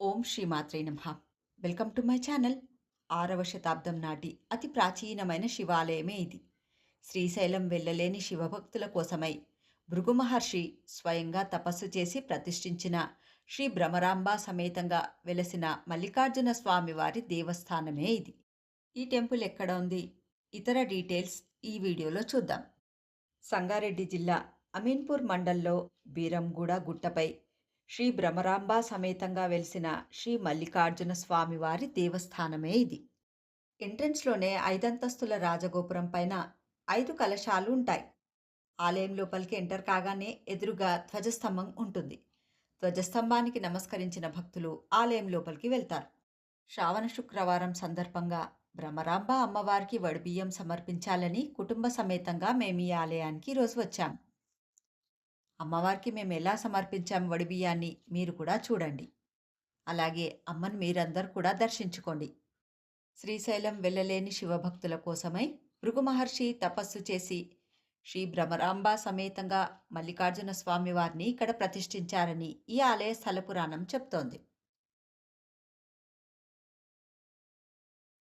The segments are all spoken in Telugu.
ఓం శ్రీమాత్రే నమ. Welcome to my channel. ఆరవ శతాబ్దం నాటి అతి ప్రాచీనమైన శివాలయమే ఇది. శ్రీశైలం వెళ్ళలేని శివభక్తుల కోసమై భృగు మహర్షి స్వయంగా తపస్సు చేసి ప్రతిష్ఠించిన శ్రీ భ్రమరాంబ సమేతంగా వెలసిన మల్లికార్జున స్వామివారి దేవస్థానమే ఇది. ఈ టెంపుల్ ఎక్కడ ఉంది? ఇతర డీటెయిల్స్ ఈ వీడియోలో చూద్దాం. సంగారెడ్డి జిల్లా అమీన్పూర్ మండల్లో బీరంగూడ గుట్టపై శ్రీ భ్రమరాంబ సమేతంగా వెలిసిన శ్రీ మల్లికార్జున స్వామివారి దేవస్థానమే ఇది. ఎంట్రన్స్లోనే ఐదంతస్తుల రాజగోపురం పైన ఐదు కలశాలు ఉంటాయి. ఆలయం లోపలికి ఎంటర్ కాగానే ఎదురుగా ధ్వజస్తంభం ఉంటుంది. ధ్వజస్తంభానికి నమస్కరించిన భక్తులు ఆలయం లోపలికి వెళ్తారు. శ్రావణ శుక్రవారం సందర్భంగా భ్రమరాంబ అమ్మవారికి వడిబియ్యం సమర్పించాలని కుటుంబ సమేతంగా మేము ఈ ఆలయానికి ఈరోజు వచ్చాం అమ్మవారికి మేము ఎలా సమర్పించాము వడిబియ్యాన్ని మీరు కూడా చూడండి. అలాగే అమ్మను మీరందరూ కూడా దర్శించుకోండి. శ్రీశైలం వెళ్ళలేని శివభక్తుల కోసమై భృగు మహర్షి తపస్సు చేసి శ్రీ భ్రమరాంబ సమేతంగా మల్లికార్జున స్వామి వారిని ఇక్కడ ప్రతిష్ఠించారని ఈ ఆలయ స్థల పురాణం చెప్తోంది.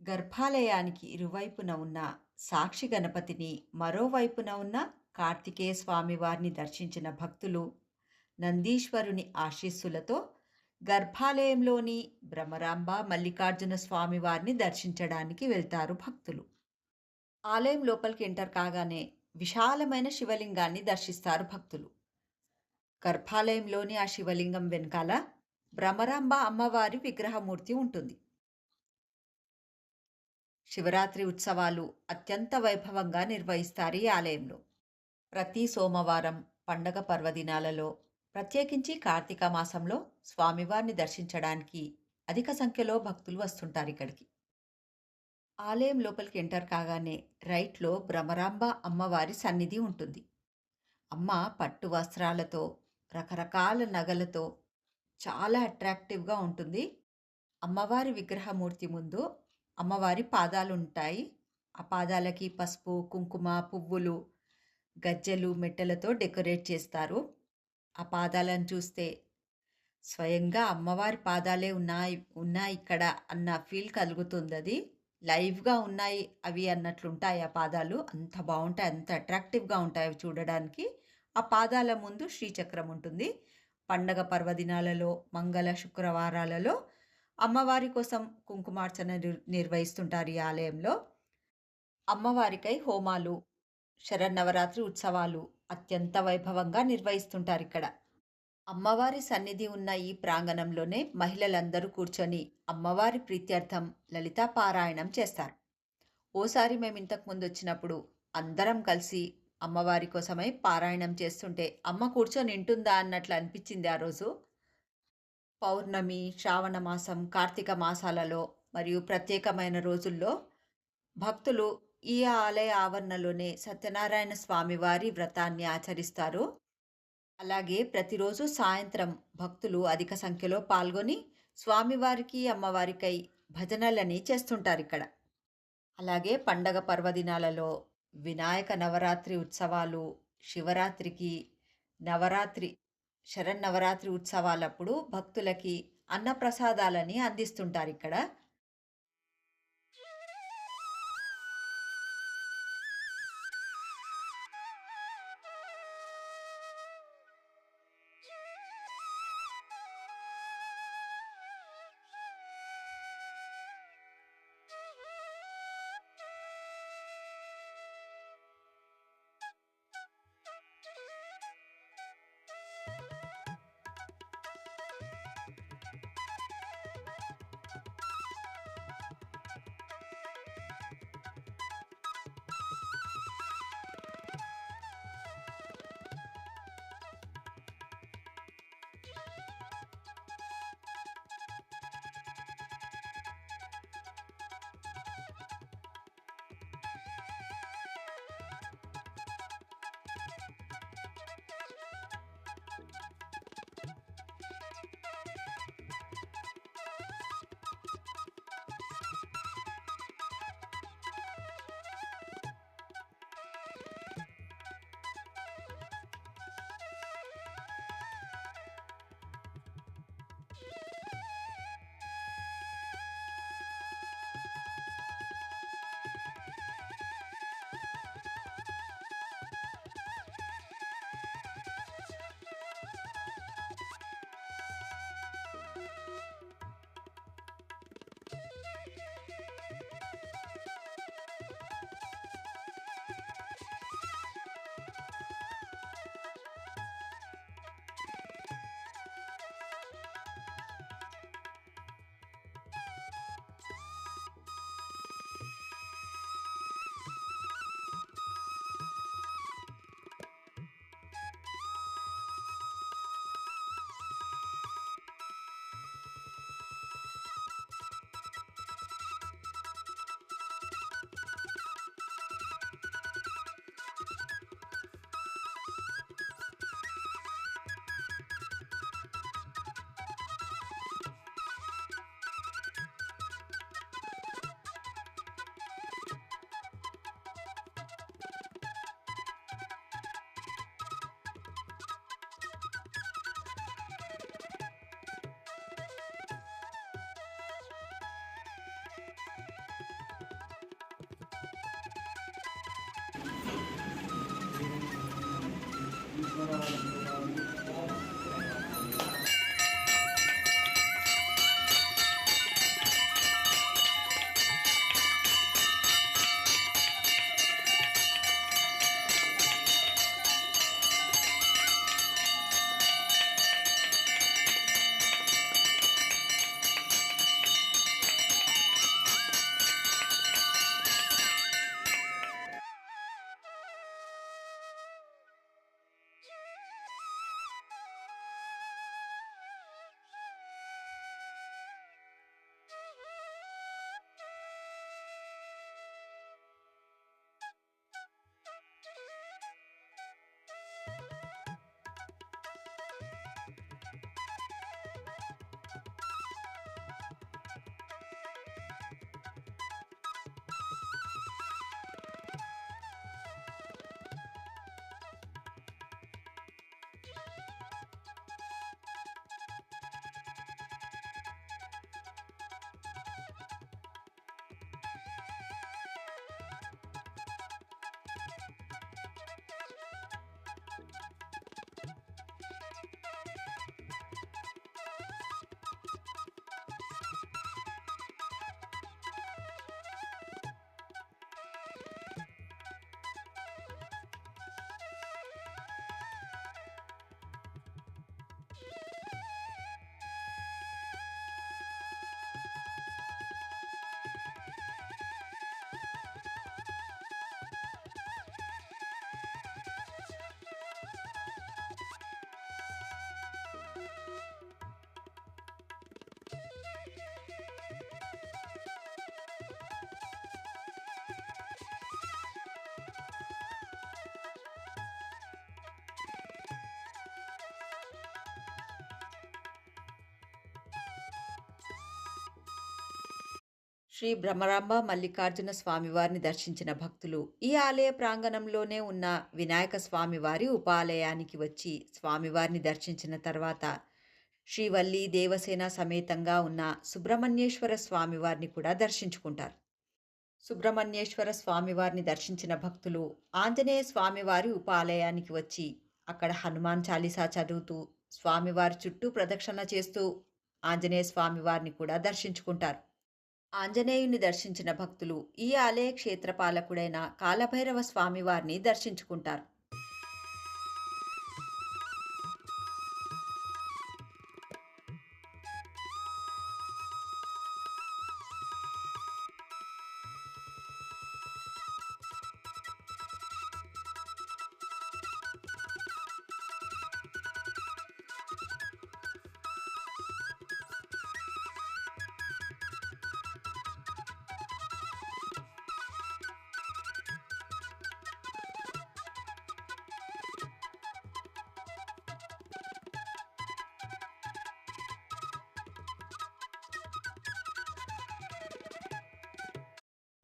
గర్భాలయానికి ఇరువైపున ఉన్న సాక్షి గణపతిని మరోవైపున ఉన్న కార్తికేయ స్వామివారిని దర్శించిన భక్తులు నందీశ్వరుని ఆశీస్సులతో గర్భాలయంలోని భ్రమరాంబ మల్లికార్జున స్వామివారిని దర్శించడానికి వెళ్తారు భక్తులు. ఆలయం లోపలికి ఎంటర్ కాగానే విశాలమైన శివలింగాన్ని దర్శిస్తారు భక్తులు. గర్భాలయంలోని ఆ శివలింగం వెనకాల భ్రమరాంబ అమ్మవారి విగ్రహమూర్తి ఉంటుంది. శివరాత్రి ఉత్సవాలు అత్యంత వైభవంగా నిర్వహిస్తారు ఈ ఆలయంలో. ప్రతి సోమవారం పండగ పర్వదినాలలో ప్రత్యేకించి కార్తీక మాసంలో స్వామివారిని దర్శించడానికి అధిక సంఖ్యలో భక్తులు వస్తుంటారు ఇక్కడికి. ఆలయం లోపలికి ఎంటర్ కాగానే రైట్లో భ్రమరాంబ అమ్మవారి సన్నిధి ఉంటుంది. అమ్మ పట్టు వస్త్రాలతో రకరకాల నగలతో చాలా అట్రాక్టివ్గా ఉంటుంది. అమ్మవారి విగ్రహమూర్తి ముందు అమ్మవారి పాదాలు ఉంటాయి ఆ పాదాలకి పసుపు కుంకుమ పువ్వులు గజ్జెలు మెట్టెలతో డెకరేట్ చేస్తారు. ఆ పాదాలను చూస్తే స్వయంగా అమ్మవారి పాదాలే ఉన్నాయి ఉన్నాయి ఇక్కడ అన్న ఫీల్ కలుగుతుంది అది. లైవ్గా ఉన్నాయి అవి అన్నట్లుంటాయి ఆ పాదాలు. అంత బాగుంటాయి అంత అట్రాక్టివ్గా ఉంటాయి అవి చూడడానికి. ఆ పాదాల ముందు శ్రీచక్రం ఉంటుంది. పండగ పర్వదినాలలో మంగళ శుక్రవారాలలో అమ్మవారి కోసం కుంకుమార్చన నిర్వహిస్తుంటారు ఈ ఆలయంలో. అమ్మవారికై హోమాలు శరన్నవరాత్రి ఉత్సవాలు అత్యంత వైభవంగా నిర్వహిస్తుంటారు ఇక్కడ అమ్మవారి సన్నిధి ఉన్న ఈ ప్రాంగణంలోనే మహిళలందరూ కూర్చొని అమ్మవారి ప్రీత్యర్థం లలితా పారాయణం చేస్తారు. ఓసారి మేము ఇంతకు ముందు వచ్చినప్పుడు అందరం కలిసి అమ్మవారి కోసమై పారాయణం చేస్తుంటే అమ్మ కూర్చొని వింటుందా అన్నట్లు అనిపించింది ఆ రోజు. పౌర్ణమి శ్రావణ మాసం కార్తీక మాసాలలో మరియు ప్రత్యేకమైన రోజుల్లో భక్తులు ఈ ఆలయ ఆవరణలోనే సత్యనారాయణ స్వామి వారి వ్రతాన్ని ఆచరిస్తారు. అలాగే ప్రతిరోజు సాయంత్రం భక్తులు అధిక సంఖ్యలో పాల్గొని స్వామివారికి అమ్మవారికై భజనలని చేస్తుంటారు ఇక్కడ. అలాగే పండగ పర్వదినాలలో వినాయక నవరాత్రి ఉత్సవాలు శివరాత్రికి నవరాత్రి శరన్నవరాత్రి ఉత్సవాలప్పుడు భక్తులకి అన్నప్రసాదాలని అందిస్తుంటారు ఇక్కడ. శ్రీ భ్రమరాంబ మల్లికార్జున స్వామివారిని దర్శించిన భక్తులు. ఈ ఆలయ ప్రాంగణంలోనే ఉన్న వినాయక స్వామివారి ఉపాలయానికి వచ్చి స్వామివారిని దర్శించిన తర్వాత శ్రీవల్లి దేవసేన సమేతంగా ఉన్న సుబ్రహ్మణ్యేశ్వర స్వామివారిని కూడా దర్శించుకుంటారు. సుబ్రహ్మణ్యేశ్వర స్వామివారిని దర్శించిన భక్తులు ఆంజనేయ స్వామివారి ఉపాలయానికి వచ్చి అక్కడ హనుమాన్ చాలీసా చదువుతూ స్వామివారి చుట్టూ ప్రదక్షిణ చేస్తూ ఆంజనేయ స్వామివారిని కూడా దర్శించుకుంటారు. ఆంజనేయుని దర్శించిన భక్తులు ఈ ఆలయ క్షేత్రపాలకుడైన కాలభైరవ స్వామివారిని దర్శించుకుంటారు.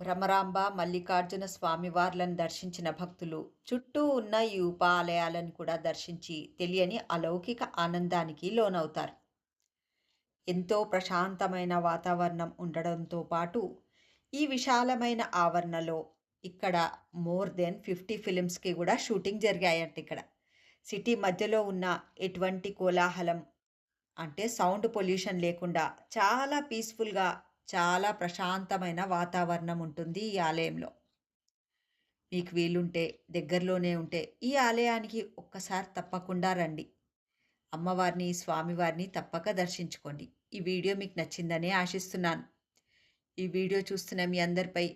భ్రమరాంబ మల్లికార్జున స్వామివార్లను దర్శించిన భక్తులు చుట్టూ ఉన్న ఈ ఉపాలయాలను కూడా దర్శించి తెలియని అలౌకిక ఆనందానికి లోనవుతారు. ఎంతో ప్రశాంతమైన వాతావరణం ఉండడంతో పాటు ఈ విశాలమైన ఆవరణలో ఇక్కడ మోర్ దెన్ ఫిఫ్టీ ఫిలిమ్స్కి కూడా షూటింగ్ జరిగాయంట ఇక్కడ. సిటీ మధ్యలో ఉన్న ఎటువంటి కోలాహలం అంటే సౌండ్ పొల్యూషన్ లేకుండా చాలా పీస్ఫుల్గా చాలా ప్రశాంతమైన వాతావరణం ఉంటుంది ఈ ఆలయంలో. మీకు వీలుంటే దగ్గరలోనే ఉంటే ఈ ఆలయానికి ఒక్కసారి తప్పకుండా రండి. అమ్మవారిని స్వామివారిని తప్పక దర్శించుకోండి. ఈ వీడియో మీకు నచ్చిందని ఆశిస్తున్నాను. ఈ వీడియో చూస్తున్న మీ అందరిపై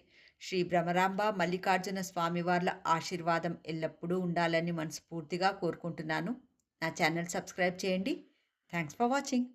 శ్రీ భ్రమరాంబ మల్లికార్జున స్వామివార్ల ఆశీర్వాదం ఎల్లప్పుడూ ఉండాలని మనస్ఫూర్తిగా కోరుకుంటున్నాను. నా ఛానల్ సబ్స్క్రైబ్ చేయండి. Thanks for watching.